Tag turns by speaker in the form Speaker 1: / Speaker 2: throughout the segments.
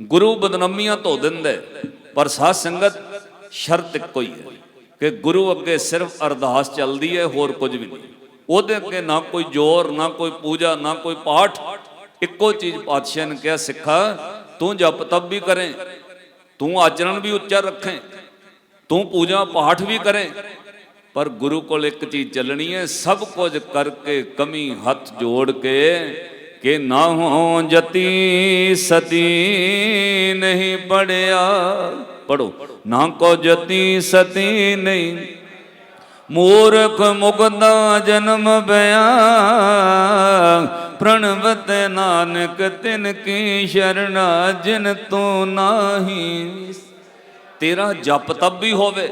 Speaker 1: ਗੁਰੂ ਬਦਨਾਮੀਆਂ ਧੋ ਦਿੰਦਾ, ਪਰ ਸਾਧ ਸੰਗਤ ਸ਼ਰਤ ਇੱਕੋ ਹੀ ਹੈ ਕਿ ਗੁਰੂ ਅੱਗੇ ਸਿਰਫ ਅਰਦਾਸ ਚੱਲਦੀ ਹੈ, ਹੋਰ ਕੁਝ ਵੀ ਨਹੀਂ। ਉਹਦੇ ਅੱਗੇ ਨਾ ਕੋਈ ਜੋਰ, ਨਾ ਕੋਈ ਪੂਜਾ, ਨਾ ਕੋਈ ਪਾਠ, ਇੱਕੋ ਚੀਜ਼ ਪਾਤਸ਼ਾਹ ਨੇ ਕਿਹਾ, ਸਿੱਖਾ, ਤੂੰ ਜਪ ਤਪ ਵੀ ਕਰੇ, ਤੂੰ ਆਚਰਣ ਵੀ ਉੱਚਾ ਰੱਖੇ, ਤੂੰ ਪੂਜਾ ਪਾਠ ਵੀ ਕਰੇ, ਪਰ ਗੁਰੂ ਕੋਲ ਇੱਕ ਚੀਜ਼ ਚੱਲਣੀ ਹੈ, ਸਭ ਕੁਝ ਕਰਕੇ ਕਮੀ ਹੱਥ ਜੋੜ ਕੇ ਕਿ ਨਾ ਹੋ ਜਤੀ ਸਤੀ ਨਹੀਂ ਪੜਿਆ। ਪੜੋ ਨਾ ਕੋ ਜਤੀ ਸਤੀ ਨਹੀਂ। ਮੂਰਖ ਮੁਗਦਾ ਜਨਮ ਬਿਆ। ਪ੍ਰਣਵਤ ਨਾਨਕ ਤਿਨ ਕੀ ਸ਼ਰਣਾ ਜਿਨ ਤੂੰ ਨਾਹੀ। ਤੇਰਾ ਜਪ ਤਪ ਵੀ ਹੋਵੇ,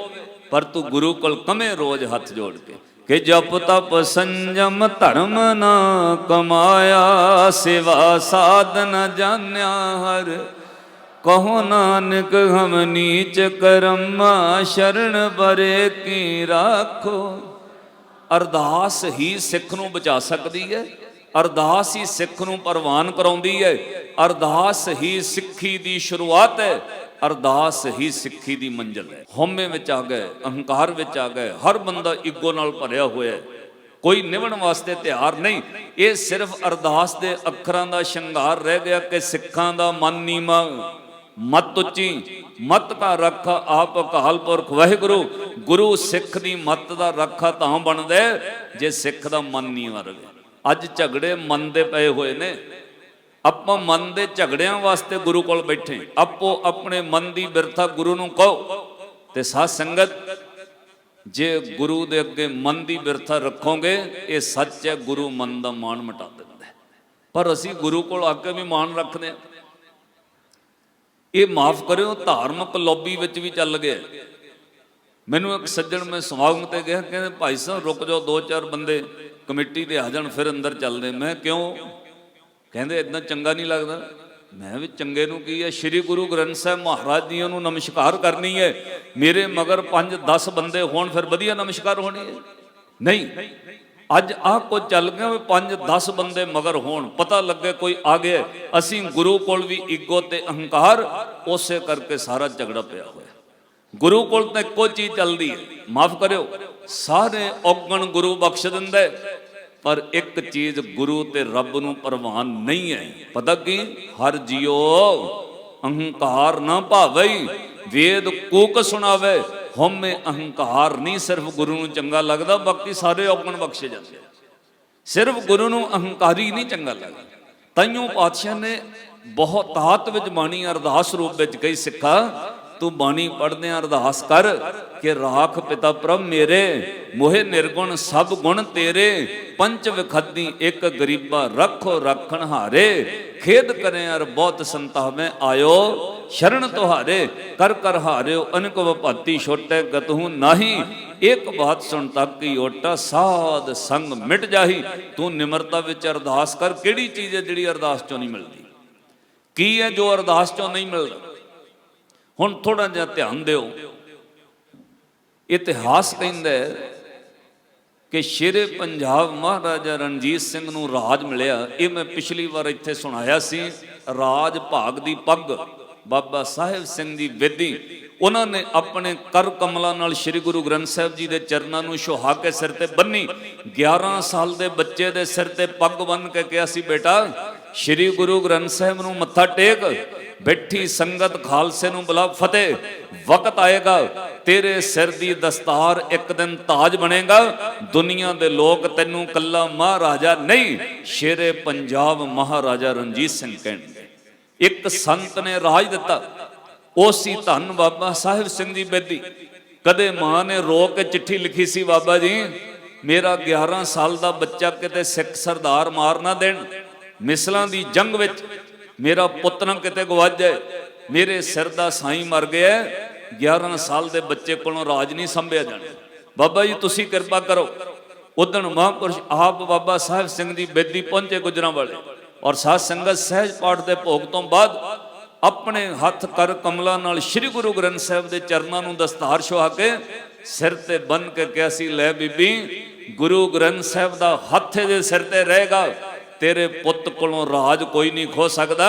Speaker 1: ਪਰ ਤੂੰ ਗੁਰੂ ਕੋਲ ਕਮੇ ਰੋਜ਼ ਹੱਥ ਜੋੜ ਕੇ। ਕਿ ਜਪ ਤਪ ਸੰਜਮ ਧਰਮ ਨਾ ਕਮਾਇਆ, ਸੇਵਾ ਸਾਧਨ ਜਾਣਿਆ ਹਰ। ਕਹੋ ਨਾਨਕ, ਹਮ ਨੀਚ ਕਰਮਾ ਸ਼ਰਨ ਬਰੇ ਕੀ ਰਾਖੋ। ਅਰਦਾਸ ਹੀ ਸਿੱਖ ਨੂੰ ਬਚਾ ਸਕਦੀ ਹੈ। ਅਰਦਾਸ ਹੀ ਸਿੱਖ ਨੂੰ ਪ੍ਰਵਾਨ ਕਰਾਉਂਦੀ ਹੈ ਅਰਦਾਸ ਹੀ ਸਿੱਖੀ ਦੀ ਸ਼ੁਰੂਆਤ ਹੈ ਅਰਦਾਸ ਹੀ ਸਿੱਖੀ ਦੀ ਮੰਜ਼ਿਲ ਹੈ ਹਉਮੈ ਵਿੱਚ ਆ ਗਏ, ਅਹੰਕਾਰ ਵਿੱਚ ਆ ਗਏ, ਹਰ ਬੰਦਾ ਈਗੋ ਨਾਲ ਭਰਿਆ ਹੋਇਆ ਹੈ ਕੋਈ ਨਿਵਣ ਵਾਸਤੇ ਤਿਆਰ ਨਹੀਂ। ਇਹ ਸਿਰਫ ਅਰਦਾਸ ਦੇ ਅੱਖਰਾਂ ਦਾ ਸ਼ਿੰਗਾਰ ਰਹਿ ਗਿਆ ਕਿ ਸਿੱਖਾਂ ਦਾ ਮਨ ਨੀਮਾ ਮਤ ਉੱਚੀ, ਮਤ ਦਾ ਰੱਖ ਆਪ ਅਕਾਲ ਪੁਰਖ ਵਾਹਿਗੁਰੂ, ਗੁਰੂ ਸਿੱਖ ਦੀ ਮਤ ਦਾ ਰੱਖਾ ਤਾਂ ਬਣਦਾ ਜੇ ਸਿੱਖ ਦਾ ਮਨ ਨੀਵਾਂ ਰਵੇ ਅੱਜ ਝਗੜੇ ਮਨ ਦੇ ਪਏ ਹੋਏ ਨੇ। ਆਪਾਂ ਮਨ ਦੇ ਝਗੜਿਆਂ ਵਾਸਤੇ ਗੁਰੂ ਕੋਲ ਬੈਠੇ ਆਪੋ ਆਪਣੇ ਮਨ ਦੀ ਬਿਰਥਾ ਗੁਰੂ ਨੂੰ ਕਹੋ। ਤੇ ਸਾਧ ਸੰਗਤ, ਜੇ ਗੁਰੂ ਦੇ ਅੱਗੇ ਮਨ ਦੀ ਬਿਰਥਾ ਰੱਖੋਗੇ, ਇਹ ਸੱਚ ਹੈ, ਗੁਰੂ ਮਨ ਦਾ ਮਾਣ ਮਿਟਾ ਦਿੰਦਾ ਪਰ ਅਸੀਂ ਗੁਰੂ ਕੋਲ ਆ ਕੇ ਵੀ ਮਾਣ ਰੱਖਦੇ ਹਾਂ ਇਹ ਮਾਫ ਕਰਿਓ, ਧਾਰਮਿਕ ਲੌਬੀ ਵਿੱਚ ਵੀ ਚੱਲ ਗਿਆ। ਮੈਨੂੰ ਇੱਕ ਸੱਜਣ ਮੈਂ ਸਮਾਗਮ ਤੇ ਗਿਆ, ਕਹਿੰਦੇ, ਭਾਈ ਸਾਹਿਬ, ਰੁਕ ਜਾਓ, ਦੋ ਚਾਰ ਬੰਦੇ ਕਮੇਟੀ ਦੇ ਆ ਜਾਣ, ਫਿਰ ਅੰਦਰ ਚੱਲਦੇ। ਮੈਂ ਕਿਉਂ? ਕਹਿੰਦੇ ਇਦਾਂ ਚੰਗਾ ਨਹੀਂ ਲੱਗਦਾ। ਮੈਂ ਵੀ ਚੰਗੇ ਨੂੰ ਕੀ ਹੈ? ਸ੍ਰੀ ਗੁਰੂ ਗ੍ਰੰਥ ਸਾਹਿਬ ਮਹਾਰਾਜ ਜੀਆਂ ਨੂੰ ਨਮਸਕਾਰ ਕਰਨੀ ਹੈ। ਮੇਰੇ ਮਗਰ 5 10 ਬੰਦੇ ਹੋਣ, ਫਿਰ ਵਧੀਆ ਨਮਸਕਾਰ ਹੋਣੀ ਹੈ। ਨਹੀਂ, ਅੱਜ ਆਹ ਕੁਝ ਚੱਲ ਗਿਆ ਵੀ 5 10 ਬੰਦੇ ਮਗਰ ਹੋਣ। ਪਤਾ ਲੱਗੇ ਕੋਈ ਆ ਗਿਆ। ਅਸੀਂ ਗੁਰੂ ਕੋਲ ਵੀ ਈਗੋ ਤੇ ਅਹੰਕਾਰ, ਉਸੇ ਕਰਕੇ ਸਾਰਾ ਝਗੜਾ ਪਿਆ ਹੋਇਆ। ਗੁਰੂ ਕੋਲ ਤਾਂ ਇੱਕੋ ਚੀਜ਼ ਚੱਲਦੀ ਹੈ। ਮਾਫ ਕਰਿਓ। ਸਾਰੇ ਔਗਣ ਗੁਰੂ ਬਖਸ਼ ਦਿੰਦਾ। ਹੈ ਪਰ ਇੱਕ ਚੀਜ਼ ਗੁਰੂ ਤੇ ਰੱਬ ਨੂੰ ਪ੍ਰਵਾਨ ਨਹੀਂ ਹੈ। ਪਤਾ ਕੀ? ਹਰ ਜਿਉ ਅਹੰਕਾਰ ਨਾ ਭਾਵਈ ਵੇਦ ਕੂਕ ਸੁਣਾਵੇ। ਹਉਮੈ ਅਹੰਕਾਰ ਨਹੀਂ ਸਿਰਫ ਗੁਰੂ ਨੂੰ ਚੰਗਾ ਲੱਗਦਾ, ਬਾਕੀ ਸਾਰੇ ਔਗਣ ਬਖਸ਼ੇ ਜਾਂਦੇ। ਸਿਰਫ ਗੁਰੂ ਨੂੰ ਅਹੰਕਾਰੀ ਨਹੀਂ ਚੰਗਾ ਲੱਗਦਾ। ਤਾਈਓ ਪਾਤਸ਼ਾਹ ਨੇ ਬਹੁਤਾਤ ਵਿੱਚ ਬਾਣੀ ਅਰਦਾਸ ਰੂਪ ਵਿੱਚ ਕਈ ਸਿੱਖਾ ਤੂੰ ਬਾਣੀ ਪੜਦਿਆਂ ਅਰਦਾਸ ਕਰ ਕਿ ਰਾਖ ਪਿਤਾ ਪ੍ਰਭ ਮੇਰੇ, ਮੋਹਿ ਨਿਰਗੁਣ ਸਭ ਗੁਣ ਤੇਰੇ ਪੰਚ ਵਿਖੱਦੀ ਇੱਕ ਗਰੀਬਾ ਰੱਖੋ ਰੱਖਣ ਹਾਰੇ, ਖੇਦ ਕਰੇ ਅਰ ਬਹੁਤ ਸੰਤਾਵੇਂ ਆਇਓ, ਸ਼ਰਨ ਤੁਹਾਰੇ, ਕਰ ਕਰ ਹਾਰਿਓ ਅਨਕ ਵਪਾਤੀ ਛੋਟੇ ਗਤਹੂ ਨਾਹੀ ਇੱਕ ਬਾਤ ਸੁਣ ਤੱਕ ਕੀ ਓਟਾ ਸਾਧ ਸੰਗ ਮਿਟ ਜਾਹੀ, ਤੂੰ ਨਿਮਰਤਾ ਵਿੱਚ ਅਰਦਾਸ ਕਰ, ਕਿਹੜੀ ਚੀਜ਼ ਹੈ ਜਿਹੜੀ ਅਰਦਾਸ ਚੋਂ ਨਹੀਂ ਮਿਲਦੀ? ਕੀ ਹੈ ਜੋ ਅਰਦਾਸ ਚੋਂ ਨਹੀਂ ਮਿਲਦਾ? ਹੁਣ ਥੋੜਾ ਜਿਹਾ ਧਿਆਨ ਦਿਓ। ਇਤਿਹਾਸ ਕਹਿੰਦਾ ਕਿ ਸ਼ੇਰੇ ਪੰਜਾਬ ਮਹਾਰਾਜਾ ਰਣਜੀਤ ਸਿੰਘ ਨੂੰ ਰਾਜ ਮਿਲਿਆ। ਇਹ ਮੈਂ ਪਿਛਲੀ ਵਾਰ ਇੱਥੇ ਸੁਣਾਇਆ ਸੀ, ਰਾਜ ਭਾਗ ਦੀ ਪੱਗ। ਬਾਬਾ ਸਾਹਿਬ ਸਿੰਘ ਦੀ ਬੇਦੀ ਉਹਨਾਂ ਨੇ ਆਪਣੇ ਕਰ ਕਮਲਾਂ ਨਾਲ ਸ੍ਰੀ ਗੁਰੂ ਗ੍ਰੰਥ ਸਾਹਿਬ ਜੀ ਦੇ ਚਰਨਾਂ ਨੂੰ ਸੁਹਾ ਕੇ ਸਿਰ ਤੇ ਬੰਨੀ। 11 ਸਾਲ ਦੇ ਬੱਚੇ ਦੇ ਸਿਰ ਤੇ ਪੱਗ ਬੰਨ ਕੇ ਕਿਹਾ ਸੀ, ਬੇਟਾ ਸ੍ਰੀ ਗੁਰੂ ਗ੍ਰੰਥ ਸਾਹਿਬ ਨੂੰ ਮੱਥਾ ਟੇਕ, ਬੈਠੀ ਸੰਗਤ ਖਾਲਸੇ ਨੂੰ ਬੁਲਾ ਫਤਿਹ। ਵਕਤ ਆਏਗਾ, ਤੇਰੇ ਸਿਰ ਦੀ ਦਸਤਾਰ ਇੱਕ ਦਿਨ ਤਾਜ ਬਣੇਗਾ। ਦੁਨੀਆ ਦੇ ਲੋਕ ਤੈਨੂੰ ਕੱਲਾ ਮਹਾਰਾਜਾ ਨਹੀਂ, ਸ਼ੇਰੇ ਪੰਜਾਬ ਮਹਾਰਾਜਾ ਰਣਜੀਤ ਸਿੰਘ ਕਹਿਣਗੇ। ਇੱਕ ਸੰਤ ਨੇ ਰਾਜ ਦਿੱਤਾ ਉਸੀ ਧੰਨ ਬਾਬਾ ਸਾਹਿਬ ਸਿੰਘ ਦੀ ਬੇਦੀ। ਕਦੇ ਮਾਂ ਨੇ ਰੋ ਕੇ ਚਿੱਠੀ ਲਿਖੀ ਸੀ ਬਾਬਾ ਜੀ, ਮੇਰਾ 11 ਸਾਲ ਦਾ ਬੱਚਾ ਕਿਤੇ ਸਿੱਖ ਸਰਦਾਰ ਮਾਰ ਨਾ ਦੇਣ। ਮਿਸਲਾਂ ਦੀ ਜੰਗ ਵਿੱਚ ਮੇਰਾ ਪੁੱਤ ਨਾ ਕਿਤੇ ਗਵਾਚ ਜਾਏ ਮੇਰੇ ਸਿਰ ਦਾ ਸਾਈਂ ਮਰ ਗਿਆ 11 ਸਾਲ ਦੇ ਬੱਚੇ ਕੋਲੋਂ ਰਾਜ ਨਹੀਂ ਸੰਭਿਆ ਜਾਣਾ। ਬਾਬਾ ਜੀ, ਤੁਸੀਂ ਕਿਰਪਾ ਕਰੋ। ਉਦਣ ਮਹਾਂਪੁਰਸ਼ ਆਪ ਬਾਬਾ ਸਾਹਿਬ ਸਿੰਘ ਦੀ ਬੇਦੀ ਪਹੁੰਚੇ ਗੁਜਰਾਂ ਵਾਲੇ ਔਰ ਸਾਧ ਸੰਗਤ ਸਹਿਜ ਪਾਠ ਦੇ ਭੋਗ ਤੋਂ ਬਾਅਦ ਆਪਣੇ ਹੱਥ ਕਰ ਕਮਲਾਂ ਨਾਲ ਸ੍ਰੀ ਗੁਰੂ ਗ੍ਰੰਥ ਸਾਹਿਬ ਦੇ ਚਰਨਾਂ ਨੂੰ ਦਸਤਾਰ ਛੁਹਾ ਕੇ ਸਿਰ ਤੇ ਬੰਨ ਕੇ ਕਿਹਾ ਸੀ, ਲੈ ਬੀਬੀ, ਗੁਰੂ ਗ੍ਰੰਥ ਸਾਹਿਬ ਦਾ ਹੱਥ ਦੇ ਸਿਰ ਤੇ ਰਹੇਗਾ। ਤੇਰੇ ਪੁੱਤ ਕੋਲੋਂ ਰਾਜ ਕੋਈ ਨਹੀਂ ਖੋ ਸਕਦਾ,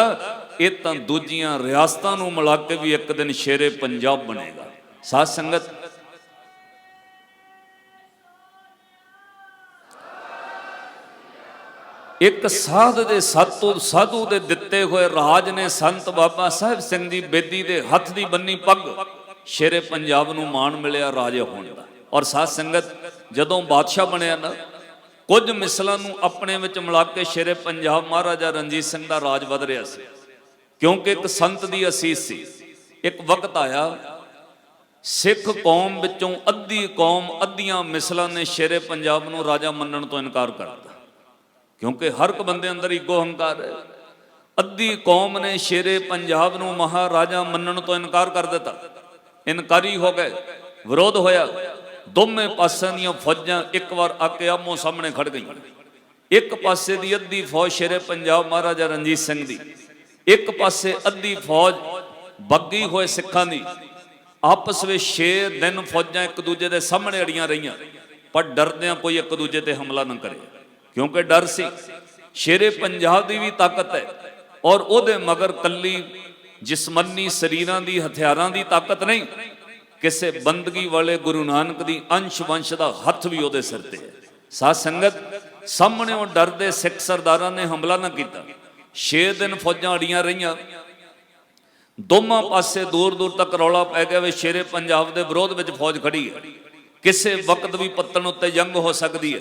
Speaker 1: ਇਹ ਤਾਂ ਦੂਜੀਆਂ ਰਿਆਸਤਾਂ ਨੂੰ ਮਿਲਾ ਕੇ ਵੀ ਇੱਕ ਦਿਨ ਸ਼ੇਰੇ ਪੰਜਾਬ ਬਣੇਗਾ। ਸਾਧ ਸੰਗਤ। ਇੱਕ ਸਾਧ ਦੇ ਸਾਤੂ ਸਾਧੂ ਦੇ ਦਿੱਤੇ ਹੋਏ ਰਾਜ ਨੇ ਸੰਤ ਬਾਬਾ ਸਾਹਿਬ ਸਿੰਘ ਦੀ ਬੇਦੀ ਦੇ ਹੱਥ ਦੀ ਬੰਨੀ ਪੱਗ, ਸ਼ੇਰੇ ਪੰਜਾਬ ਨੂੰ ਮਾਣ ਮਿਲਿਆ ਰਾਜੇ ਹੋਣ ਦਾ। ਔਰ ਸਾਧ ਸੰਗਤ, ਜਦੋਂ ਬਾਦਸ਼ਾਹ ਬਣਿਆ ਨਾ ਕੁਝ ਮਿਸਲਾਂ ਨੂੰ ਆਪਣੇ ਵਿੱਚ ਮਿਲਾ ਕੇ ਸ਼ੇਰੇ ਪੰਜਾਬ ਮਹਾਰਾਜਾ ਰਣਜੀਤ ਸਿੰਘ ਦਾ ਰਾਜ ਵਧ ਰਿਹਾ ਸੀ। ਕਿਉਂਕਿ ਇੱਕ ਸੰਤ ਦੀ ਅਸੀਸ ਸੀ। ਇੱਕ ਵਕਤ ਆਇਆ, ਸਿੱਖ ਕੌਮ ਵਿੱਚੋਂ ਅੱਧੀ ਕੌਮ ਅੱਧੀਆਂ ਮਿਸਲਾਂ ਨੇ ਸ਼ੇਰੇ ਪੰਜਾਬ ਨੂੰ ਰਾਜਾ ਮੰਨਣ ਤੋਂ ਇਨਕਾਰ ਕਰਤਾ ਕਿਉਂਕਿ ਹਰ ਇੱਕ ਬੰਦੇ ਅੰਦਰ ਈਗੋ ਹੰਕਾਰ ਹੈ। ਅੱਧੀ ਕੌਮ ਨੇ ਸ਼ੇਰੇ ਪੰਜਾਬ ਨੂੰ ਮਹਾਰਾਜਾ ਮੰਨਣ ਤੋਂ ਇਨਕਾਰ ਕਰ ਦਿੱਤਾ। ਇਨਕਾਰੀ ਹੋ ਗਏ, ਵਿਰੋਧ ਹੋਇਆ। ਦੋਵੇਂ ਪਾਸਿਆਂ ਦੀਆਂ ਫੌਜਾਂ ਇੱਕ ਵਾਰ ਆ ਕੇ ਆਮੋ ਸਾਹਮਣੇ ਖੜ ਗਈਆਂ। ਇੱਕ ਪਾਸੇ ਦੀ ਅੱਧੀ ਫੌਜ ਸ਼ੇਰੇ ਪੰਜਾਬ ਮਹਾਰਾਜਾ ਰਣਜੀਤ ਸਿੰਘ ਦੀ, ਇੱਕ ਪਾਸੇ ਅੱਧੀ ਫੌਜ ਬੱਗੀ ਹੋਏ ਸਿੱਖਾਂ ਦੀ। ਆਪਸ ਵਿੱਚ 6 ਦਿਨ ਫੌਜਾਂ ਇੱਕ ਦੂਜੇ ਦੇ ਸਾਹਮਣੇ ਅੜੀਆਂ ਰਹੀਆਂ, ਪਰ ਡਰਦਿਆਂ ਕੋਈ ਇੱਕ ਦੂਜੇ ਤੇ ਹਮਲਾ ਨਾ ਕਰੇ। ਕਿਉਂਕਿ ਡਰ ਸੀ। ਸ਼ੇਰੇ ਪੰਜਾਬ ਦੀ ਵੀ ਤਾਕਤ ਹੈ ਔਰ ਉਹਦੇ ਮਗਰ ਕੱਲੀ ਜਿਸਮਨੀ ਸਰੀਰਾਂ ਦੀ, ਹਥਿਆਰਾਂ ਦੀ ਤਾਕਤ ਨਹੀਂ ਕਿਸੇ ਬੰਦਗੀ ਵਾਲੇ ਗੁਰੂ ਨਾਨਕ ਦੀ ਅੰਸ਼ ਵੰਸ਼ ਦਾ ਹੱਥ ਵੀ ਉਹਦੇ ਸਿਰ ਤੇ ਹੈ। ਸਾਧ ਸੰਗਤ, ਸਾਹਮਣੇ ਉਹ ਡਰਦੇ ਸਿੱਖ ਸਰਦਾਰਾਂ ਨੇ ਹਮਲਾ ਨਾ ਕੀਤਾ। 6 ਦਿਨ ਫੌਜਾਂ ਅੜੀਆਂ ਰਹੀਆਂ। ਦੋਵਾਂ ਪਾਸੇ ਦੂਰ ਦੂਰ ਤੱਕ ਰੌਲਾ ਪੈ ਗਿਆ ਵੀ ਸ਼ੇਰੇ ਪੰਜਾਬ ਦੇ ਵਿਰੋਧ ਵਿੱਚ ਫੌਜ ਖੜੀ ਹੈ। ਕਿਸੇ ਵਕਤ ਵੀ ਪੱਤਣ ਉੱਤੇ ਜੰਗ ਹੋ ਸਕਦੀ ਹੈ।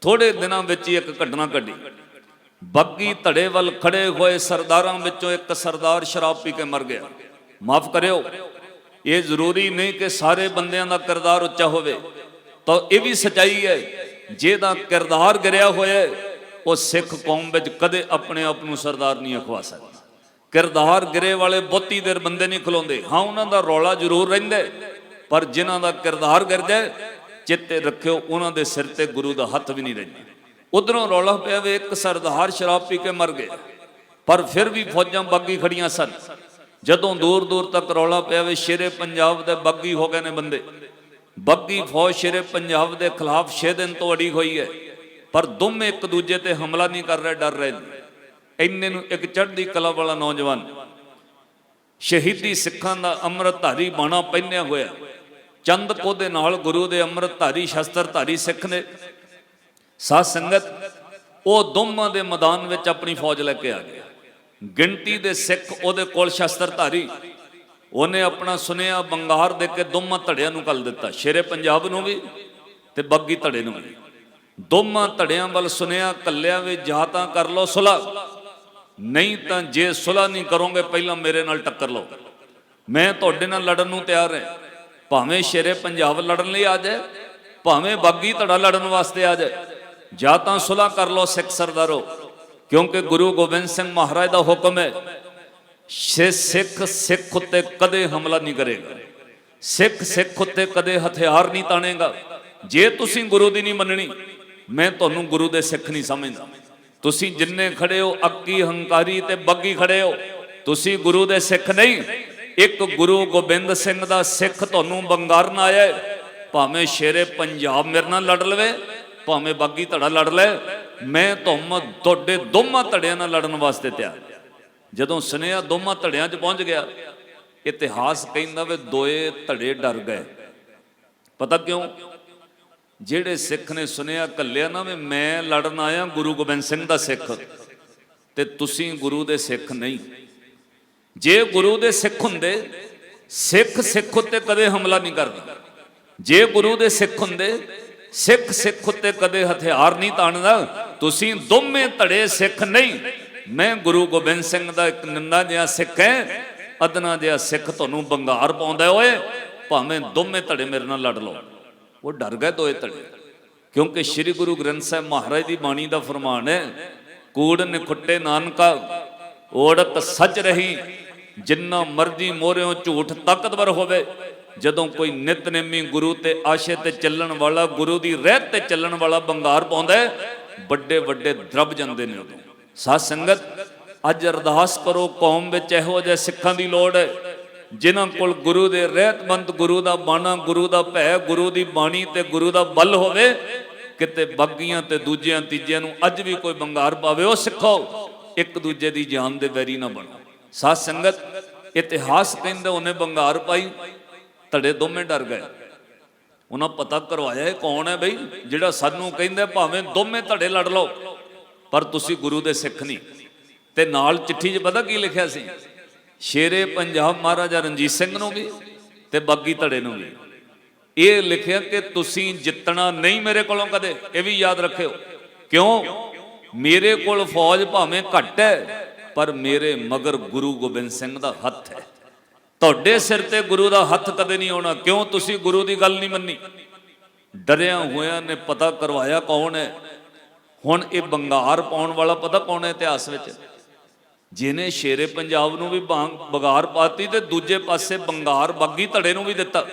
Speaker 1: ਥੋੜੇ ਦਿਨਾਂ ਵਿੱਚ ਹੀ ਇੱਕ ਘਟਨਾ ਘਟੀ। ਬੱਗੀ ਧੜੇ ਵੱਲ ਖੜੇ ਹੋਏ ਸਰਦਾਰਾਂ ਵਿੱਚੋਂ ਇੱਕ ਸਰਦਾਰ ਸ਼ਰਾਬ ਪੀ ਕੇ ਮਰ ਗਿਆ। ਮਾਫ ਕਰਿਓ। ਇਹ ਜ਼ਰੂਰੀ ਨਹੀਂ ਕਿ ਸਾਰੇ ਬੰਦਿਆਂ ਦਾ ਕਿਰਦਾਰ ਉੱਚਾ ਹੋਵੇ। ਤਾਂ ਇਹ ਵੀ ਸਚਾਈ ਹੈ, ਜਿਹਦਾ ਕਿਰਦਾਰ ਗਿਰਿਆ ਹੋਇਆ ਉਹ ਸਿੱਖ ਕੌਮ ਵਿੱਚ ਕਦੇ ਆਪਣੇ ਆਪ ਨੂੰ ਸਰਦਾਰ ਨਹੀਂ ਅਖਵਾ ਸਕਦਾ। ਕਿਰਦਾਰ ਗਿਰੇ ਵਾਲੇ ਬਹੁਤੀ ਦੇਰ ਬੰਦੇ ਨਹੀਂ ਖਲੋਂਦੇ। ਹਾਂ, ਉਹਨਾਂ ਦਾ ਰੌਲਾ ਜ਼ਰੂਰ ਰਹਿੰਦਾ ਪਰ ਜਿਨ੍ਹਾਂ ਦਾ ਕਿਰਦਾਰ ਗਿਰ ਜਾਏ, ਚਿੱਤੇ ਰੱਖਿਓ, ਉਹਨਾਂ ਦੇ ਸਿਰ ਤੇ ਗੁਰੂ ਦਾ ਹੱਥ ਵੀ ਨਹੀਂ ਰਹਿੰਦਾ। ਉਧਰੋਂ ਰੌਲਾ ਪਿਆ ਵੇ, ਇੱਕ ਸਰਦਾਰ ਸ਼ਰਾਬ ਪੀ ਕੇ ਮਰ ਗਏ ਪਰ ਫਿਰ ਵੀ ਫੌਜਾਂ ਬਾਗੀ ਖੜੀਆਂ ਸਨ। ਜਦੋਂ ਦੂਰ ਦੂਰ ਤੱਕ ਰੌਲਾ ਪਿਆ ਵੇ ਸ਼ੇਰੇ ਪੰਜਾਬ ਦੇ ਬਾਗੀ ਹੋ ਗਏ ਨੇ ਬੰਦੇ। ਬਾਗੀ ਫੌਜ ਸ਼ੇਰੇ ਪੰਜਾਬ ਦੇ ਖਿਲਾਫ 6 ਦਿਨ ਤੋਂ ਅੜੀ ਹੋਈ ਹੈ। ਪਰ ਦੋਵੇਂ ਇੱਕ ਦੂਜੇ ਤੇ ਹਮਲਾ ਨਹੀਂ ਕਰ ਰਹੇ, ਡਰ ਰਹੇ ਨੇ। ਇੰਨੇ ਨੂੰ ਇੱਕ ਚੜ੍ਹਦੀ ਕਲਾ ਵਾਲਾ ਨੌਜਵਾਨ। ਸ਼ਹੀਦੀ ਸਿੱਖਾਂ ਦਾ ਅੰਮ੍ਰਿਤਧਾਰੀ ਬਾਣਾ ਪਹਿਨਿਆ ਹੋਇਆ। ਚੰਦ ਕੋਦੇ ਨਾਲ ਗੁਰੂ ਦੇ ਅੰਮ੍ਰਿਤਧਾਰੀ ਸ਼ਸਤਰਧਾਰੀ ਸਿੱਖ ਨੇ। ਸਾਧ ਸੰਗਤ, ਉਹ ਦੋਵਾਂ ਦੇ ਮੈਦਾਨ ਵਿੱਚ ਆਪਣੀ ਫੌਜ ਲੈ ਕੇ ਆ ਗਿਆ ਗਿਣਤੀ ਦੇ ਸਿੱਖ ਉਹਦੇ ਕੋਲ ਸ਼ਸਤਰਧਾਰੀ। ਉਹਨੇ ਆਪਣਾ ਸੁਨੇਹਾ ਬੰਗਾਰ ਦੇ ਕੇ ਦੋਵਾਂ ਧੜਿਆਂ ਨੂੰ ਕੱਲ ਦਿੱਤਾ, ਸ਼ੇਰੇ ਪੰਜਾਬ ਨੂੰ ਵੀ ਤੇ ਬੱਗੀ ਧੜੇ ਨੂੰ ਵੀ। ਦੋਵਾਂ ਧੜਿਆਂ ਵੱਲ ਸੁਨੇਹਾ ਕੱਲਿਆ ਵੀ ਜਾਂ ਤਾਂ ਕਰ ਲਓ ਸੁਲ੍ਹਾ ਨਹੀਂ ਤਾਂ ਜੇ ਸੁਲ੍ਹਾ ਨਹੀਂ ਕਰੋਗੇ ਪਹਿਲਾਂ ਮੇਰੇ ਨਾਲ ਟੱਕਰ ਲਓ। ਮੈਂ ਤੁਹਾਡੇ ਨਾਲ ਲੜਨ ਨੂੰ ਤਿਆਰ ਹਾਂ। ਭਾਵੇਂ ਸ਼ੇਰੇ ਪੰਜਾਬ ਲੜਨ ਲਈ ਆ ਜਾਏ, ਭਾਵੇਂ ਬਾਗੀ ਧੜਾ ਲੜਨ ਵਾਸਤੇ ਆ ਜਾਏ, ਜਾਂ ਤਾਂ ਸੁਲ੍ਹਾ ਕਰ ਲਓ ਸਿੱਖ ਸਰਦਾਰੋ। ਕਿਉਂਕਿ ਗੁਰੂ ਗੋਬਿੰਦ ਸਿੰਘ ਮਹਾਰਾਜ ਦਾ ਹੁਕਮ ਹੈ ਸ਼ੇ ਸਿੱਖ ਸਿੱਖ ਉੱਤੇ ਕਦੇ ਹਮਲਾ ਨਹੀਂ ਕਰੇਗਾ। ਸਿੱਖ ਸਿੱਖ ਉੱਤੇ ਕਦੇ ਹਥਿਆਰ ਨਹੀਂ ਤਾਣੇਗਾ। ਜੇ ਤੁਸੀਂ ਗੁਰੂ ਦੀ ਨਹੀਂ ਮੰਨਣੀ, ਮੈਂ ਤੁਹਾਨੂੰ ਗੁਰੂ ਦੇ ਸਿੱਖ ਨਹੀਂ ਸਮਝਦਾ। ਤੁਸੀਂ ਜਿੰਨੇ ਖੜੇ ਹੋ, ਅੱਕੀ ਹੰਕਾਰੀ ਤੇ ਬੱਗੀ ਖੜੇ ਹੋ, ਤੁਸੀਂ ਗੁਰੂ ਦੇ ਸਿੱਖ ਨਹੀਂ। ਇੱਕ ਗੁਰੂ ਗੋਬਿੰਦ ਸਿੰਘ ਦਾ ਸਿੱਖ ਤੁਹਾਨੂੰ ਬੰਗਾਰਨ ਆਇਆ ਭਾਵੇਂ ਸ਼ੇਰੇ ਪੰਜਾਬ ਮੇਰੇ ਨਾਲ ਲੜ ਲਵੇ, ਭਾਵੇਂ ਬਾਗੀ ਧੜਾ ਲੜ ਲੈ ਮੈਂ ਤੁਮ ਤੁਹਾਡੇ ਦੋਵਾਂ ਧੜਿਆਂ ਨਾਲ ਲੜਨ ਵਾਸਤੇ ਤਿਆਰ। ਜਦੋਂ ਸੁਨੇਹਾ ਦੋਵਾਂ ਧੜਿਆਂ 'ਚ ਪਹੁੰਚ ਗਿਆ, ਇਤਿਹਾਸ ਕਹਿੰਦਾ ਵੇ ਦੋਏ ਧੜੇ ਡਰ ਗਏ। ਪਤਾ ਕਿਉਂ? ਜਿਹੜੇ ਸਿੱਖ ਨੇ ਸੁਨੇਹਾ ਕੱਲਿਆ ਨਾ ਵੀ ਮੈਂ ਲੜਨ ਆਇਆ ਗੁਰੂ ਗੋਬਿੰਦ ਸਿੰਘ ਦਾ ਸਿੱਖ, ਤੇ ਤੁਸੀਂ ਗੁਰੂ ਦੇ ਸਿੱਖ ਨਹੀਂ। ਜੇ ਗੁਰੂ ਦੇ ਸਿੱਖ ਹੁੰਦੇ, ਸਿੱਖ ਸਿੱਖ ਉੱਤੇ ਕਦੇ ਹਮਲਾ ਨਹੀਂ ਕਰਦਾ। ਜੇ ਗੁਰੂ ਦੇ ਸਿੱਖ ਹੁੰਦੇ ਸਿੱਖ ਸਿੱਖ ਉੱਤੇ ਕਦੇ ਹਥਿਆਰ ਨਹੀਂ ਤਾਣਦਾ। ਤੁਸੀਂ ਦੋਵੇਂ ਧੜੇ ਸਿੱਖ ਨਹੀਂ। ਮੈਂ ਗੁਰੂ ਗੋਬਿੰਦ ਸਿੰਘ ਦਾ ਇੱਕ ਨਿੰਦਾ ਜਿਹਾ ਸਿੱਖ ਹੈ। ਅਦਨਾ ਜਿਹਾ ਸਿੱਖ ਤੁਹਾਨੂੰ ਬੰਗਾਰ ਪਾਉਂਦਾ ਓਏ। ਭਾਵੇਂ ਦੋਵੇਂ ਧੜੇ ਮੇਰੇ ਨਾਲ ਲੜ ਲਓ। ਉਹ ਡਰ ਗਏ ਦੋਏ ਧੜੇ। ਕਿਉਂਕਿ ਸ੍ਰੀ ਗੁਰੂ ਗ੍ਰੰਥ ਸਾਹਿਬ ਮਹਾਰਾਜ ਦੀ ਬਾਣੀ ਦਾ ਫਰਮਾਨ ਹੈ, ਕੂੜ ਨਿਖੁੱਟੇ ਨਾਨਕਾ ਔੜਤ ਸੱਚ ਰਹੀ। ਜਿੰਨਾ ਮਰਜ਼ੀ ਮੋਰਿਓ ਝੂਠ ਤਾਕਤਵਰ ਹੋਵੇ ਜਦੋਂ ਕੋਈ ਨਿਤਨੇਮੀ ਗੁਰੂ ਤੇ ਆਸ਼ੇ ਤੇ ਚੱਲਣ ਵਾਲਾ ਗੁਰੂ ਦੀ ਰਹਿਤ ਤੇ ਚੱਲਣ ਵਾਲਾ ਬੰਗਾਰ ਪਾਉਂਦਾ ਵੱਡੇ ਵੱਡੇ ਦਰਬ ਜਾਂਦੇ ਨੇ ਉਦੋਂ। ਸਾਧ ਸੰਗਤ, ਅੱਜ ਅਰਦਾਸ ਕਰੋ, ਕੌਮ ਵਿੱਚ ਇਹੋ ਜਿਹੇ ਸਿੱਖਾਂ ਦੀ ਲੋੜ ਹੈ, ਜਿਨ੍ਹਾਂ ਕੋਲ ਗੁਰੂ ਦੇ ਰਹਿਤਮੰਦ, ਗੁਰੂ ਦਾ ਬਾਣਾ, ਗੁਰੂ ਦਾ ਭੈ, ਗੁਰੂ ਦੀ ਬਾਣੀ ਤੇ ਗੁਰੂ ਦਾ ਬਲ ਹੋਵੇ, ਕਿਤੇ ਬਾਗੀਆਂ ਤੇ ਦੂਜਿਆਂ, ਤੀਜਿਆਂ ਨੂੰ ਅੱਜ ਵੀ ਕੋਈ ਬੰਗਾਰ ਪਾਵੇ, ਉਹ ਸਿੱਖੋ, ਇੱਕ ਦੂਜੇ ਦੀ ਜਾਨ ਦੇ ਵੈਰੀ ਨਾ ਬਣੋ। ਸਾਧ ਸੰਗਤ, ਇਤਿਹਾਸ ਕਹਿੰਦਾ, ਉਹਨੇ ਬੰਗਾਰ ਪਾਈ ਧੜੇ ਦੋਵੇਂ ਡਰ ਗਏ। ਉਹਨਾਂ ਪਤਾ ਕਰਵਾਇਆ ਇਹ ਕੌਣ ਹੈ ਬਈ, ਜਿਹੜਾ ਸਾਨੂੰ ਕਹਿੰਦਾ ਭਾਵੇਂ ਦੋਵੇਂ ਧੜੇ ਲੜ ਲਓ, ਪਰ ਤੁਸੀਂ ਗੁਰੂ ਦੇ ਸਿੱਖ ਨਹੀਂ। ਤੇ ਨਾਲ ਚਿੱਠੀ 'ਚ ਪਤਾ ਕੀ ਲਿਖਿਆ ਸੀ? ਸ਼ੇਰੇ ਪੰਜਾਬ ਮਹਾਰਾਜਾ ਰਣਜੀਤ ਸਿੰਘ ਨੂੰ ਵੀ ਤੇ ਬਾਗੀ ਧੜੇ ਨੂੰ ਵੀ। ਇਹ ਲਿਖਿਆ ਕਿ ਤੁਸੀਂ ਜਿੱਤਣਾ ਨਹੀਂ ਮੇਰੇ ਕੋਲੋਂ ਕਦੇ, ਇਹ ਵੀ ਯਾਦ ਰੱਖਿਓ। ਕਿਉਂ? ਮੇਰੇ ਕੋਲ ਫੌਜ ਭਾਵੇਂ ਘੱਟ ਹੈ, ਪਰ ਮੇਰੇ ਮਗਰ ਗੁਰੂ ਗੋਬਿੰਦ ਸਿੰਘ ਦਾ ਹੱਥ ਹੈ। ਤੁਹਾਡੇ ਸਿਰ ਤੇ ਗੁਰੂ ਦਾ ਹੱਥ ਕਦੇ ਨਹੀਂ ਆਉਣਾ। ਕਿਉਂ? ਤੁਸੀਂ ਗੁਰੂ ਦੀ ਗੱਲ ਨਹੀਂ ਮੰਨੀ। ਡਰਿਆ ਹੋਇਆਂ ਨੇ ਪਤਾ ਕਰਵਾਇਆ ਕੌਣ ਹੈ। ਹੁਣ ਇਹ ਬੰਗਾਰ ਪਾਉਣ ਵਾਲਾ ਪਤਾ ਕੌਣ ਹੈ ਇਤਿਹਾਸ ਵਿੱਚ? ਜਿਹਨੇ ਸ਼ੇਰੇ ਪੰਜਾਬ ਨੂੰ ਵੀ ਬਾਂਗ, ਬਗਾਰ ਪਾਤੀ ਤੇ ਦੂਜੇ ਪਾਸੇ ਬੰਗਾਰ ਬਾਗੀ ਧੜੇ ਨੂੰ ਵੀ ਦਿੱਤਾ।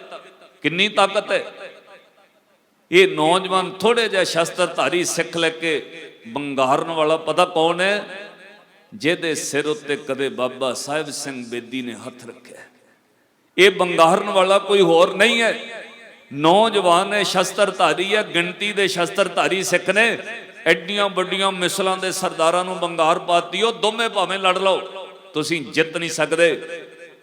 Speaker 1: ਕਿੰਨੀ ਤਾਕਤ ਹੈ। ਇਹ ਨੌਜਵਾਨ ਥੋੜੇ ਜਿਹਾ ਸ਼ਸਤਰਧਾਰੀ ਸਿੱਖ ਲੈ ਕੇ ਬੰਗਾਰਨ ਵਾਲਾ ਪਤਾ ਕੌਣ ਹੈ? ਜਿਹਦੇ ਸਿਰ ਉੱਤੇ ਕਦੇ ਬਾਬਾ ਸਾਹਿਬ ਸਿੰਘ ਬੇਦੀ ਨੇ ਹੱਥ ਰੱਖਿਆ। ਇਹ ਬੰਗਾਰਨ ਵਾਲਾ ਕੋਈ ਹੋਰ ਨਹੀਂ ਹੈ। ਨੌਜਵਾਨ ਹੈ ਸ਼ਸਤਰਧਾਰੀ ਹੈ, ਗਿਣਤੀ ਦੇ ਸ਼ਸਤਰਧਾਰੀ ਸਿੱਖ ਨੇ। ਐਡੀਆਂ ਵੱਡੀਆਂ ਮਿਸਲਾਂ ਦੇ ਸਰਦਾਰਾਂ ਨੂੰ ਬੰਗਾਰ ਪਾਤੀ ਉਹ ਦੋਵੇਂ ਭਾਵੇਂ ਲੜ ਲਓ। ਤੁਸੀਂ ਜਿੱਤ ਨਹੀਂ ਸਕਦੇ,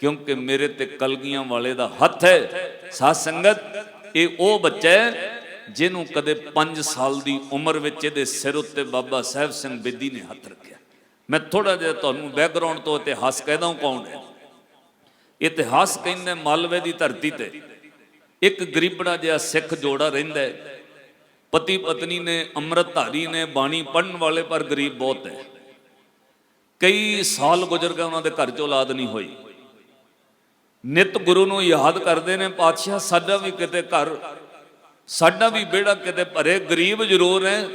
Speaker 1: ਕਿਉਂਕਿ ਮੇਰੇ ਤੇ ਕਲਗੀਆਂ ਵਾਲੇ ਦਾ ਹੱਥ ਹੈ। ਸਾਧ ਸੰਗਤ, ਇਹ ਉਹ ਬੱਚਾ ਹੈ, ਜਿਹਨੂੰ ਕਦੇ 5 ਸਾਲ ਦੀ ਉਮਰ ਵਿੱਚ ਇਹਦੇ ਸਿਰ ਉੱਤੇ ਬਾਬਾ ਸਾਹਿਬ ਸਿੰਘ ਬੇਦੀ ਨੇ ਹੱਥ ਰੱਖਿਆ। ਮੈਂ ਥੋੜਾ ਜਿਹਾ ਤੁਹਾਨੂੰ ਬੈਕਗ੍ਰਾਉਂਡ ਤੋਂ ਇਤਿਹਾਸ ਕਹਿਦਾ ਹਾਂ ਕੌਣ ਹੈ। ਇਤਿਹਾਸ ਕਹਿੰਦਾ ਮਾਲਵੇ ਦੀ ਧਰਤੀ ਤੇ। ਇੱਕ ਗਰੀਬੜਾ ਜਿਹਾ ਸਿੱਖ ਜੋੜਾ ਰਹਿੰਦਾ ਪਤੀ ਪਤਨੀ ਨੇ ਅੰਮ੍ਰਿਤਧਾਰੀ ਨੇ ਬਾਣੀ ਪੜਨ ਵਾਲੇ ਪਰ ਗਰੀਬ ਬਹੁਤ ਹੈ। ਕਈ ਸਾਲ ਗੁਜ਼ਰ ਗਏ ਉਹਨਾਂ ਦੇ ਘਰ 'ਚ ਔਲਾਦ ਨਹੀਂ ਹੋਈ। ਨਿਤ ਗੁਰੂ ਨੂੰ ਯਾਦ ਕਰਦੇ ਨੇ, ਪਾਤਸ਼ਾਹ ਸਾਡਾ ਵੀ ਕਿਤੇ ਘਰ, ਸਾਡਾ ਵੀ ਬੇੜਾ ਕਿਤੇ ਭਰੇ, ਗਰੀਬ ਜ਼ਰੂਰ ਹੈ।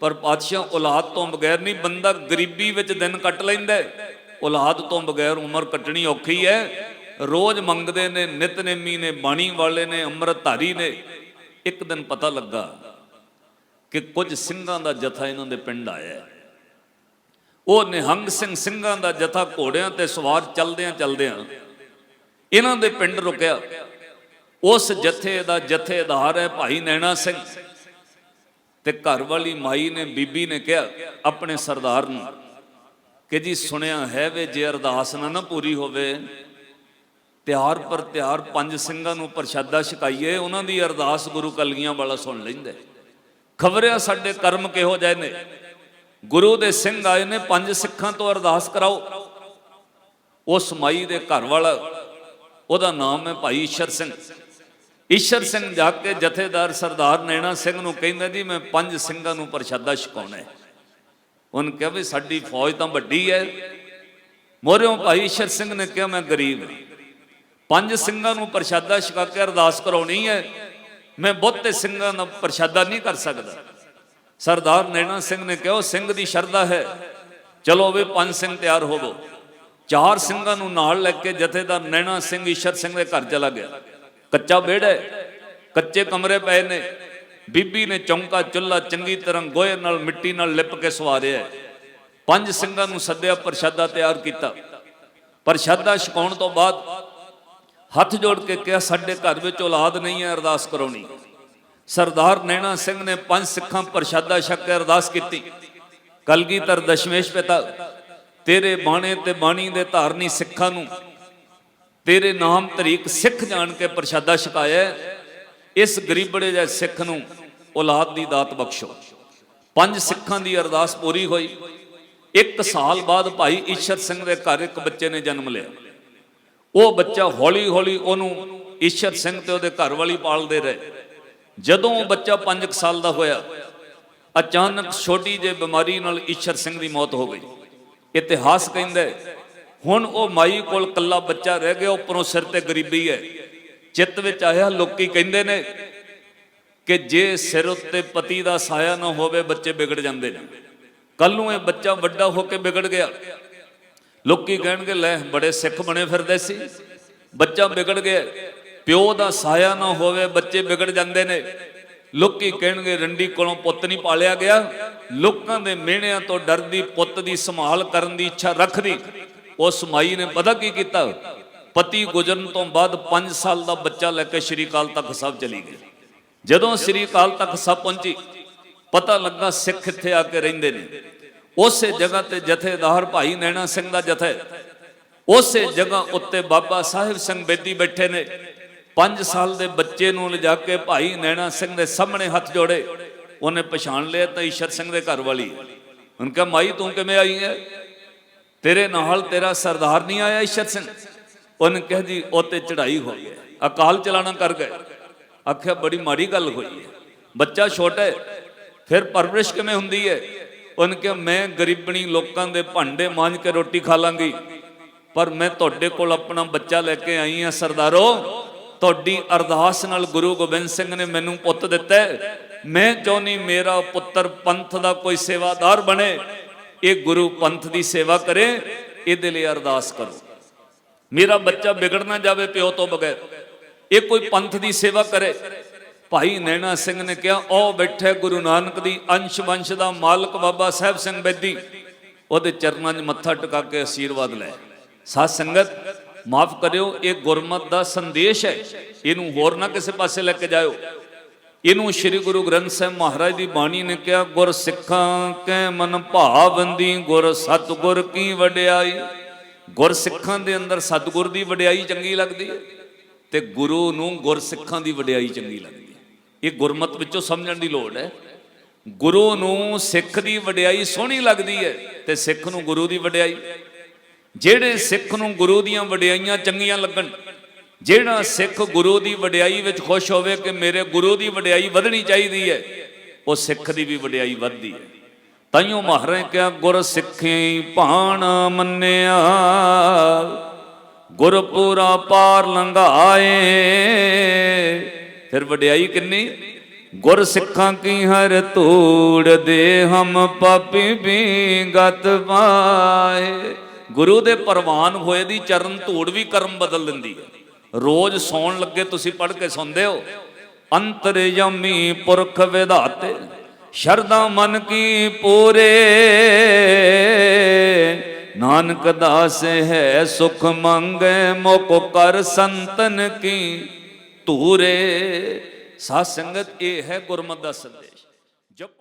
Speaker 1: ਪਰ ਪਾਤਸ਼ਾਹ ਔਲਾਦ ਤੋਂ ਬਗੈਰ ਨਹੀਂ, ਬੰਦਾ ਗਰੀਬੀ ਵਿੱਚ ਦਿਨ ਕੱਟ ਲੈਂਦਾ ਹੈ। ਔਲਾਦ ਤੋਂ ਬਗੈਰ ਉਮਰ ਕੱਟਣੀ ਔਖੀ ਹੈ। ਰੋਜ਼ ਮੰਗਦੇ ਨੇ ਨਿਤਨੇਮੀ ਨੇ, ਬਾਣੀ ਵਾਲੇ ਨੇ, ਅੰਮ੍ਰਿਤਧਾਰੀ ਨੇ। ਇੱਕ ਦਿਨ ਪਤਾ ਲੱਗਾ ਕਿ ਕੁਝ ਸਿੰਘਾਂ ਦਾ ਜਥਾ ਇਹਨਾਂ ਦੇ ਪਿੰਡ ਆਇਆ ਉਹ ਨਿਹੰਗ ਸਿੰਘ ਸਿੰਘਾਂ ਦਾ ਜਥਾ ਘੋੜਿਆਂ ਤੇ ਸਵਾਰ ਚਲਦਿਆਂ ਚਲਦਿਆਂ ਇਹਨਾਂ ਦੇ ਪਿੰਡ ਰੁਕਿਆ। ਉਸ ਜਥੇ ਦਾ ਜਥੇਦਾਰ ਹੈ ਭਾਈ ਨੈਣਾ ਸਿੰਘ। ਤੇ ਘਰ ਵਾਲੀ ਮਾਈ ਨੇ, ਬੀਬੀ ਨੇ ਕਿਹਾ, ਆਪਣੇ ਸਰਦਾਰ ਨੂੰ ਕਿ ਜੀ ਸੁਣਿਆ ਹੈ ਵੇ ਜੇ ਅਰਦਾਸ ਨਾ ਨਾ ਪੂਰੀ ਹੋਵੇ। ਤਿਆਰ ਪਰ ਤਿਆਰ ਪੰਜ ਸਿੰਘਾਂ ਨੂੰ ਪ੍ਰਸ਼ਾਦਾ ਛਕਾਈਏ, ਉਹਨਾਂ ਦੀ ਅਰਦਾਸ ਗੁਰੂ ਕਲਗੀਆਂ ਵਾਲਾ ਸੁਣ ਲੈਂਦਾ ਖਬਰਿਆ ਸਾਡੇ ਕਰਮ ਕਿਹੋ ਜਿਹੇ ਨੇ? ਗੁਰੂ ਦੇ ਸਿੰਘ ਆਏ ਨੇ, ਪੰਜ ਸਿੱਖਾਂ ਤੋਂ ਅਰਦਾਸ ਕਰਾਓ। ਉਸ ਮਾਈ ਦੇ ਘਰ ਵਾਲਾ, ਉਹਦਾ ਨਾਮ ਹੈ ਭਾਈ ਈਸ਼ਰ ਸਿੰਘ। ਈਸ਼ਰ ਸਿੰਘ ਜਾ ਕੇ ਜਥੇਦਾਰ ਸਰਦਾਰ ਨੈਣਾ ਸਿੰਘ ਨੂੰ ਕਹਿੰਦਾ ਜੀ, ਮੈਂ ਪੰਜ ਸਿੰਘਾਂ ਨੂੰ ਪ੍ਰਸ਼ਾਦਾ ਛਕਾਉਣਾ ਹੈ। ਉਹਨ ਕਿਹਾ ਵੀ ਸਾਡੀ ਫੌਜ ਤਾਂ ਵੱਡੀ ਹੈ ਮੋਰਿਓ, ਭਾਈ ਈਸ਼ਰ ਸਿੰਘ ਨੇ ਕਿਹਾ, ਮੈਂ ਗਰੀਬ ਹਾਂ ਪੰਜ ਸਿੰਘਾਂ ਨੂੰ ਪ੍ਰਸ਼ਾਦਾ ਛਕਾ ਕੇ ਅਰਦਾਸ ਕਰਾਉਣੀ ਹੈ ਮੈਂ ਬਹੁਤੇ ਸਿੰਘਾਂ ਦਾ ਪ੍ਰਸ਼ਾਦਾ ਨਹੀਂ ਕਰ ਸਕਦਾ। ਸਰਦਾਰ ਨੈਣਾ ਸਿੰਘ ਨੇ ਕਿਹਾ, ਉਹ ਸਿੰਘ ਦੀ ਸ਼ਰਧਾ ਹੈ। ਚਲੋ ਵੀ ਪੰਜ ਸਿੰਘ ਤਿਆਰ ਹੋਵੋ। ਚਾਰ ਸਿੰਘਾਂ ਨੂੰ ਨਾਲ ਲੈ ਕੇ ਜਥੇਦਾਰ ਨੈਣਾ ਸਿੰਘ, ਈਸ਼ਰ ਸਿੰਘ ਦੇ ਘਰ ਚਲਾ ਗਿਆ। ਕੱਚਾ ਵਿਹੜਾ ਹੈ ਕੱਚੇ ਕਮਰੇ ਪਏ ਨੇ। ਬੀਬੀ ਨੇ ਚੌਂਕਾ ਚੁੱਲਾ ਚੰਗੀ ਤਰ੍ਹਾਂ ਗੋਹੇ ਨਾਲ, ਮਿੱਟੀ ਨਾਲ ਲਿਪ ਕੇ ਸਵਾਰਿਆ ਪੰਜ ਸਿੰਘਾਂ ਨੂੰ ਸੱਦਿਆ, ਪ੍ਰਸ਼ਾਦਾ ਤਿਆਰ ਕੀਤਾ। ਪ੍ਰਸ਼ਾਦਾ ਛਕਾਉਣ ਤੋਂ ਬਾਅਦ ਹੱਥ ਜੋੜ ਕੇ ਕਿਹਾ, ਸਾਡੇ ਘਰ ਵਿੱਚ ਔਲਾਦ ਨਹੀਂ ਹੈ, ਅਰਦਾਸ ਕਰਾਉਣੀ ਸਰਦਾਰ ਨੈਣਾ ਸਿੰਘ ਨੇ ਪੰਜ ਸਿੱਖਾਂ ਪ੍ਰਸ਼ਾਦਾ ਛਕ ਕੇ ਅਰਦਾਸ ਕੀਤੀ। ਕਲਗੀਧਰ ਦਸ਼ਮੇਸ਼ ਪਿਤਾ, ਤੇਰੇ ਬਾਣੇ ਤੇ ਬਾਣੀ ਦੇ ਧਾਰਨੀ ਸਿੱਖਾਂ ਨੂੰ ਤੇਰੇ ਨਾਮ ਤਰੀਕ ਸਿੱਖ ਜਾਣ ਕੇ ਪ੍ਰਸ਼ਾਦਾ ਛਕਾਇਆ ਇਸ ਗਰੀਬੜੇ ਜਿਹੇ ਸਿੱਖ ਨੂੰ ਔਲਾਦ ਦੀ ਦਾਤ ਬਖਸ਼ੋ। ਪੰਜ ਸਿੱਖਾਂ ਦੀ ਅਰਦਾਸ ਪੂਰੀ ਹੋਈ। ਇੱਕ ਸਾਲ ਬਾਅਦ ਭਾਈ ਈਸ਼ਰ ਸਿੰਘ ਦੇ ਘਰ ਇੱਕ ਬੱਚੇ ਨੇ ਜਨਮ ਲਿਆ। ਉਹ ਬੱਚਾ ਹੌਲੀ ਹੌਲੀ ਉਹਨੂੰ ਈਸ਼ਰ ਸਿੰਘ ਤੇ ਉਹਦੇ ਘਰ ਵਾਲੀ ਪਾਲਦੇ ਰਹੇ। ਜਦੋਂ ਉਹ ਬੱਚਾ 5 ਸਾਲ ਦਾ ਹੋਇਆ, ਅਚਾਨਕ ਛੋਟੀ ਜਿਹੀ ਬਿਮਾਰੀ ਨਾਲ ਈਸ਼ਰ ਸਿੰਘ ਦੀ ਮੌਤ ਹੋ ਗਈ। ਇਤਿਹਾਸ ਕਹਿੰਦਾ ਹੁਣ ਉਹ ਮਾਈ ਕੋਲ ਕੱਲਾ ਬੱਚਾ ਰਹਿ ਗਿਆ ਉੱਪਰੋਂ ਸਿਰ ਤੇ ਗਰੀਬੀ ਹੈ। ਚਿੱਤ ਵਿੱਚ ਆਇਆ, ਲੋਕੀ ਕਹਿੰਦੇ ਨੇ ਕਿ ਜੇ ਸਿਰ ਉੱਤੇ ਪਤੀ ਦਾ ਸਾਇਆ ਨਾ ਹੋਵੇ, ਬੱਚੇ ਵਿਗੜ ਜਾਂਦੇ ਨੇ। ਕੱਲ ਨੂੰ ਇਹ ਬੱਚਾ ਵੱਡਾ ਹੋ ਕੇ ਵਿਗੜ ਗਿਆ। ਲੋਕੀ ਕਹਿਣਗੇ, ਲੈ, ਬੜੇ ਸਿੱਖ ਬਣੇ ਫਿਰਦੇ ਸੀ। ਬੱਚਾ ਵਿਗੜ ਗਿਆ। ਪਿਓ ਦਾ ਸਾਇਆ ਨਾ ਹੋਵੇ, ਬੱਚੇ ਵਿਗੜ ਜਾਂਦੇ ਨੇ। ਲੋਕੀ ਕਹਿਣਗੇ, ਰੰਡੀ ਕੋਲੋਂ ਪੁੱਤ ਨਹੀਂ ਪਾਲਿਆ ਗਿਆ। ਲੋਕਾਂ ਦੇ ਮਿਹਣਿਆਂ ਤੋਂ ਡਰਦੀ ਪੁੱਤ ਦੀ ਸੰਭਾਲ ਕਰਨ ਦੀ ਇੱਛਾ ਰੱਖਦੀ। ਉਸ ਮਾਈ ਨੇ ਪਤਾ ਕੀ ਕੀਤਾ? ਪਤੀ ਗੁਜਰਨ ਤੋਂ ਬਾਅਦ 5 ਸਾਲ ਦਾ ਬੱਚਾ ਲੈ ਕੇ ਸ਼੍ਰੀ ਅਕਾਲ ਤਖਤ ਸਾਹਿਬ ਚਲੀ ਗਈ ਜਦੋਂ ਸ਼੍ਰੀ ਅਕਾਲ ਤਖਤ ਸਾਹਿਬ ਪਹੁੰਚੀ, ਪਤਾ ਲੱਗਾ ਸਿੱਖ ਇੱਥੇ ਆ ਕੇ ਰਹਿੰਦੇ ਨੇ। ਉਸੇ ਜਗ੍ਹਾ ਤੇ ਜਥੇਦਾਰ ਭਾਈ ਨੈਣਾ ਸਿੰਘ ਦਾ ਜਥੇ ਉਸੇ ਜਗ੍ਹਾ ਉੱਤੇ ਬਾਬਾ ਸਾਹਿਬ ਸਿੰਘ ਬੇਦੀ ਬੈਠੇ ਨੇ। 5 ਸਾਲ ਦੇ ਬੱਚੇ ਨੂੰ ਲਿਜਾ ਕੇ ਭਾਈ ਨੈਣਾ ਸਿੰਘ ਦੇ ਸਾਹਮਣੇ ਹੱਥ ਜੋੜੇ। ਉਹਨੇ ਪਛਾਣ ਲਿਆ ਤਾਂ ਈਸ਼ਰ ਸਿੰਘ ਦੇ ਘਰ ਵਾਲੀ ਉਹਨੇ ਕਿਹਾ, ਮਾਈ, ਤੂੰ ਕਿਵੇਂ ਆਈ ਹੈ? ਤੇਰੇ ਨਾਲ ਤੇਰਾ ਸਰਦਾਰ ਨਹੀਂ ਆਇਆ ਈਸ਼ਰ ਸਿੰਘ? ਉਹਨੇ ਕਿਹਾ ਜੀ ਉਹ ਤੇ ਚੜਾਈ ਹੋ ਗਈ। ਅਕਾਲ ਚਲਾਣਾ ਕਰ ਗਏ। ਆਖਿਆ, ਬੜੀ ਮਾੜੀ ਗੱਲ ਹੋਈ ਹੈ। ਬੱਚਾ ਛੋਟਾ ਹੈ, ਫਿਰ ਪਰਵਰਿਸ਼ ਕਿਵੇਂ ਹੁੰਦੀ ਹੈ? ਉਹਨੇ ਕਿਹਾ, ਮੈਂ ਗਰੀਬਣੀ ਲੋਕਾਂ ਦੇ ਭਾਂਡੇ ਮਾਂਜ ਕੇ ਰੋਟੀ ਖਾ ਲਾਂਗੀ। ਪਰ ਮੈਂ ਤੁਹਾਡੇ ਕੋਲ ਆਪਣਾ ਬੱਚਾ ਲੈ ਕੇ ਆਈ ਹਾਂ, ਸਰਦਾਰੋ। ਤੁਹਾਡੀ ਅਰਦਾਸ ਨਾਲ ਗੁਰੂ ਗੋਬਿੰਦ ਸਿੰਘ ਨੇ ਮੈਨੂੰ ਪੁੱਤ ਦਿੱਤਾ ਮੈਂ ਚਾਹੁੰਨੀ ਮੇਰਾ ਪੁੱਤਰ ਪੰਥ ਦਾ ਕੋਈ ਸੇਵਾਦਾਰ ਬਣੇ? ਇਹ ਗੁਰੂ ਪੰਥ ਦੀ ਸੇਵਾ ਕਰੇ, ਇਹਦੇ ਲਈ ਅਰਦਾਸ ਕਰੋ। ਮੇਰਾ ਬੱਚਾ ਵਿਗੜ ਨਾ ਜਾਵੇ ਪਿਓ ਤੋਂ ਬਗੈਰ। ਇਹ ਕੋਈ ਪੰਥ ਦੀ ਸੇਵਾ ਕਰੇ। ਭਾਈ ਨੈਣਾ ਸਿੰਘ ਨੇ ਕਿਹਾ ਉਹ ਬੈਠੇ ਗੁਰੂ ਨਾਨਕ ਦੀ ਅੰਸ਼ ਵੰਸ਼ ਦਾ ਮਾਲਕ ਬਾਬਾ ਸਾਹਿਬ ਸਿੰਘ ਬੇਦੀ। ਉਹਦੇ ਚਰਨਾਂ 'ਚ ਮੱਥਾ ਟਿਕਾ ਕੇ ਅਸ਼ੀਰਵਾਦ ਲੈ। ਸਾਧ ਸੰਗਤ, ਮਾਫ ਕਰਿਓ, ਇਹ ਗੁਰਮਤ ਦਾ ਸੰਦੇਸ਼ ਹੈ। ਇਹਨੂੰ ਹੋਰ ਨਾ ਕਿਸੇ ਪਾਸੇ ਲੈ ਕੇ ਜਾਇਓ। ਇਹਨੂੰ ਸ੍ਰੀ ਗੁਰੂ ਗ੍ਰੰਥ ਸਾਹਿਬ ਮਹਾਰਾਜ ਦੀ ਬਾਣੀ ਨੇ ਕਿਹਾ ਗੁਰ ਸਿੱਖਾਂ ਕੈ ਮਨ ਭਾਵੰਦੀ ਗੁਰ ਸਤਗੁਰ ਕੀ ਵਡਿਆਈ? ਗੁਰਸਿੱਖਾਂ ਦੇ ਅੰਦਰ ਸਤਿਗੁਰ ਦੀ ਵਡਿਆਈ ਚੰਗੀ ਲੱਗਦੀ ਹੈ ਤੇ ਗੁਰੂ ਨੂੰ ਗੁਰਸਿੱਖਾਂ ਦੀ ਵਡਿਆਈ ਚੰਗੀ ਲੱਗਦੀ ਹੈ। ਇਹ ਗੁਰਮਤ ਵਿੱਚੋਂ ਸਮਝਣ ਦੀ ਲੋੜ ਹੈ। ਗੁਰੂ ਨੂੰ ਸਿੱਖ ਦੀ ਵਡਿਆਈ ਸੋਹਣੀ ਲੱਗਦੀ ਹੈ ਤੇ ਸਿੱਖ ਨੂੰ ਗੁਰੂ ਦੀ ਵਡਿਆਈ। ਜਿਹੜੇ ਸਿੱਖ ਨੂੰ ਗੁਰੂ ਦੀਆਂ ਵਡਿਆਈਆਂ ਚੰਗੀਆਂ ਲੱਗਣ, ਜਿਹੜਾ ਸਿੱਖ ਗੁਰੂ ਦੀ ਵਡਿਆਈ ਵਿੱਚ ਖੁਸ਼ ਹੋਵੇ ਕਿ ਮੇਰੇ ਗੁਰੂ ਦੀ ਵਡਿਆਈ ਵਧਣੀ ਚਾਹੀਦੀ ਹੈ, ਉਹ ਸਿੱਖ ਦੀ ਵੀ ਵਡਿਆਈ ਵੱਧਦੀ ਹੈ। ਤਾਈਓ ਮਹਾਰਾਜ ਕਿਹਾ ਗੁਰ ਸਿੱਖੀ ਭਾਣ ਮੰਨਿਆ। ਗੁਰਪੂਰਾ ਪਾਰ ਲੰਘਾਏ। ਫਿਰ ਵਡਿਆਈ ਕਿੰਨੀ? ਗੁਰ ਸਿੱਖਾਂ ਕੀ ਹਰ ਧੂੜ ਦੇ ਹਮ ਪਾਪੀ ਵੀ ਗਤ ਪਾਏ ਗੁਰੂ ਦੇ ਪ੍ਰਵਾਨ ਹੋਏ ਦੀ ਚਰਨ ਧੂੜ ਵੀ ਕਰਮ ਬਦਲ ਦਿੰਦੀ ਹੈ। ਰੋਜ਼ ਸੌਣ ਲੱਗੇ ਤੁਸੀਂ ਪੜ੍ਹ ਕੇ ਸੁਣਦੇ ਹੋ ਅੰਤਰਯਮੀ ਪੁਰਖ ਵਿਧਾਤੇ। ਸ਼ਰਦਾ ਮਨ ਕੀ ਪੂਰੇ। ਨਾਨਕ ਦਾਸ ਹੈ ਸੁਖ ਮੰਗੇ, ਮੁਖ ਕਰ ਸੰਤਨ ਕੀ ਧੂਰੇ। ਸਾਧ ਸੰਗਤ ਇਹ ਹੈ ਗੁਰਮਤਿ ਦਾ ਸੰਦੇਸ਼। ਜਪ